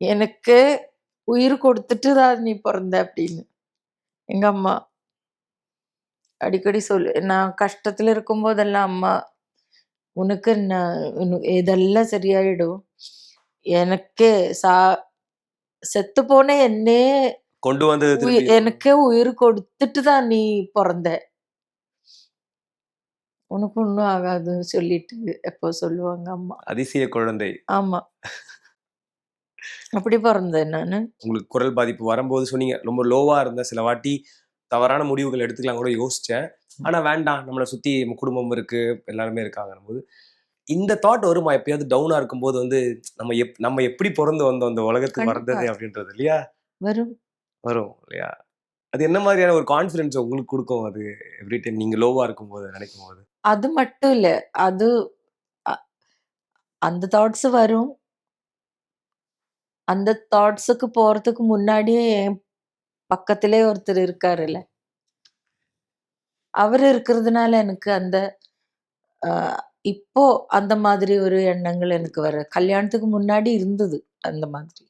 எனக்கு உயிர் கொடுத்துட்டு தான் நீ பிறந்த அப்படின்னு. எங்க அம்மா. அடிக்கடி சொல்லு நான் கஷ்டத்துல இருக்கும்போதெல்லாம் அம்மா உனக்கு நான் உனக்கு இதெல்லாம் சரியாயிடும்? எனக்கு சா செத்து போன என்னே கொண்டு திருப்பி. எனக்கே உயிர் கொடுத்துட்டு தான் நீ பிறந்த. உனக்கு ஒன்றும் ஆகாதுன்னு சொல்லிட்டு எப்போ சொல்லுவாங்க அம்மா. அதிசய குழந்தை. ஆமா. அப்படி பிறந்தேன் நானு. உங்களுக்கு குரல் பாதிப்பு வரும்போது சொன்னீங்க ரொம்ப லோவா இருந்த சில வாட்டி தவறான முடிவுகள் எடுத்துக்கலாம் கூட யோசிச்சேன். ஆனா வேண்டாம் நம்மளை சுத்தி குடும்பம் இருக்கு எல்லாருமே இருக்காங்க போது இந்த தாட் வருமா எப்பயாவது டவுனா இருக்கும்போது வந்து நம்ம எப் நம்ம எப்படி பிறந்து வந்தோம் அந்த உலகத்துக்கு. வந்தது அப்படின்றது இல்லையா? வரும். வரும் இல்லையா? அது என்ன மாதிரியான ஒரு கான்ஃபிடன்ஸ் உங்களுக்கு கொடுக்கும் அது? எவ்ரி டைம் நீங்க லோவா இருக்கும்போது நினைக்கும் போது அது மட்டும் இல்ல அது அந்த தாட்ஸ் வரும். அந்த தாட்ஸுக்கு போறதுக்கு முன்னாடியே என் பக்கத்திலே ஒருத்தர் இருக்காருல்ல. அவர் இருக்கிறதுனால எனக்கு அந்த இப்போ அந்த மாதிரி ஒரு எண்ணங்கள் எனக்கு வர கல்யாணத்துக்கு முன்னாடி இருந்தது அந்த மாதிரி.